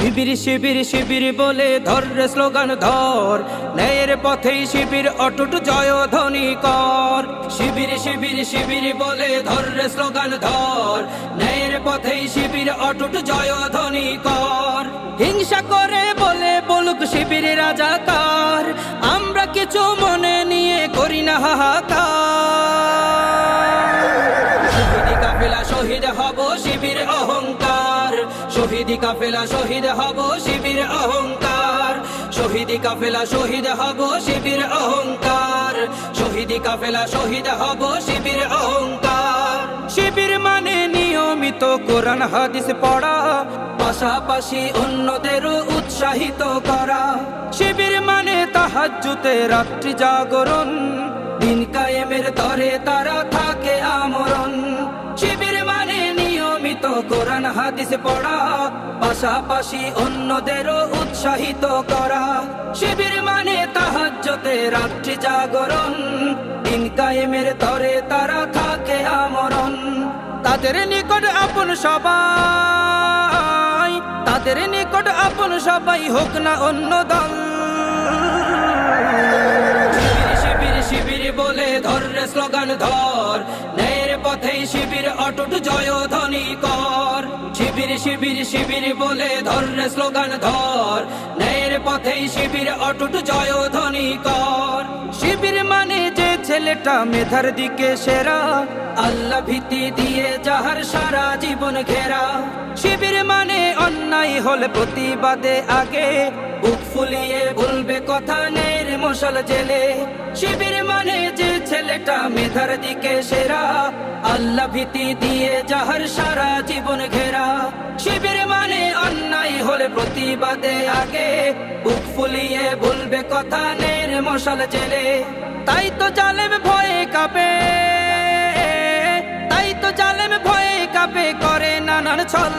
শিবির শিবির শিবির বলে ধর রে স্লোগান ধর। ন্যায়ের পথেই শিবির অটুট জয় ধ্বনি কর। শিবির শিবির শিবির বলে ধর রে স্লোগান ধর। ন্যায়ের পথেই শিবির অটুট জয় ধ্বনি কর। হিংসা করে বলে বলুক শিবির রাজাকার। আমরা কিছু মনে শহীদি কাফেলা, শহীদ হব শিবির অহংকার। শহীদি কাফেলা, শহীদ হব শিবির অহংকার। শহীদি কাফেলা, শহীদ হব শিবির অহংকার। শিবির মানে নিয়মিত কোরআন, হাদিস পড়া। পাশাপাশি অন্যদেরও উৎসাহিত করা। শিবির মানে তাহাজ্জুতে রাত্রি জাগরণ। দিন কায়েমের তরে তারা থাকে আমরণ। শিবির নিয়মিত কোরআন, হাদিস পড়া, পাশাপাশি অন্যদেরও উৎসাহিত করা। শিবির মানে তাহাজ্জতে রাত্রি জাগরণ, দিন কায়েমের তরে তারা থাকে আমরণ। তাদের নিকট আপন সবাই, তাদের নিকট আপন সবাই হোক না অন্য দল। শিবির শিবির বলে ধর স্লোগান ধর পথেই শিবির অটুট জয় ধ্বনি কর। শিবির শিবির শিবির বলে ধর স্লোগান ধর। ন্যায়ের পথেই শিবির অটুট জয় ধ্বনি কর। ছেলেটা মেধার দিকে সেরা। আল্লাহ ভীতি দিয়ে যাহার সারা জীবন ঘেরা। শিবির মানে অন্যায় হলে প্রতিবাদে আগে। বুক ফুলিয়ে বলবে কথা নের মশাল জেলে। শিবির মানে যে ছেলেটা মেধার দিকে সেরা। আল্লাহ ভীতি দিয়ে যাহার সারা জীবন ঘেরা। শিবির মানে অন্যায় হলে প্রতিবাদে আগে। বুক ফুলিয়ে বলবে কথা নের মশাল জেলে। তাই তো জালেম ভয়ে কাঁপে। তাই তো জালেম ভয়ে কাঁপে, করে নানান ছল।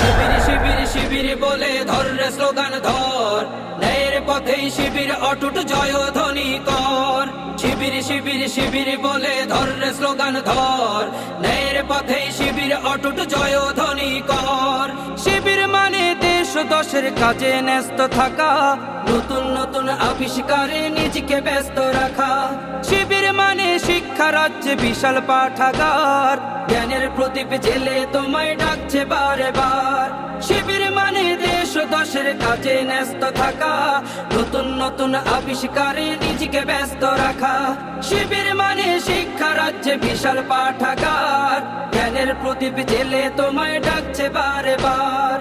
শিবির শিবির শিবির বলে ধর রে স্লোগান ধর। ন্যায়ের পথেই শিবির অটুট জয় ধ্বনি কর। শিবির শিবির শিবির বলে ধর রে স্লোগান ধর। ন্যায়ের পথেই শিবির অটুট জয় ধ্বনি কর। দেশ দশের কাজে ন্যস্ত থাকা, নতুন নতুন আবিষ্কারে নিজেকে ব্যস্ত রাখা। শিবির মানে শিক্ষা, রাজ্যে বিশাল পাঠাগার। জ্ঞানের প্রদীপ জেলে তোমায় ডাকছে বারে বার শিবির মানে দেশ দশের কাজে ন্যস্ত থাকা, নতুন নতুন আবিষ্কারে নিজেকে ব্যস্ত রাখা। শিবির মানে শিক্ষা, রাজ্যে বিশাল পাঠাগার। জ্ঞানের প্রদীপ জেলে তোমায় ডাকছে বারে বার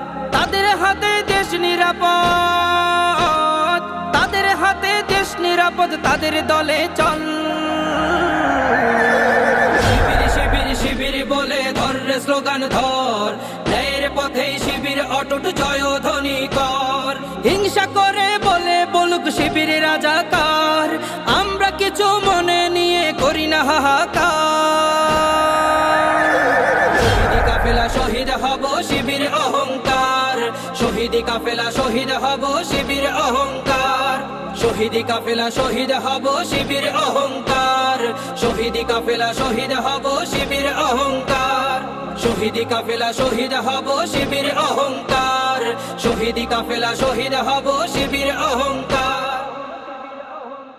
নিরাপদ। তাদের হাতে দেশ নিরাপদ, তাদের দলে চল। শিবির শিবির শিবির বলে ধর রে স্লোগান ধর। ন্যায়ের পথেই শিবির অটুট জয় ধ্বনি কর। হিংসা করে বলে বলুক শিবির রাজাকার। আমরা কিছু মনে নিয়ে করি না হাহাকার। কাফেলা শহীদ হব, শিবির অহংকার শহীদি কাফেলা, শহীদ হব শিবির অহংকার। শহীদি কাফেলা, শহীদ হব শিবির অহংকার। শহীদি কাফেলা, শহীদ হব শিবির অহংকার। শহীদি কাফেলা, শহীদ হব শিবির অহংকার। শহীদি কাফেলা, শহীদ হব শিবির অহংকার।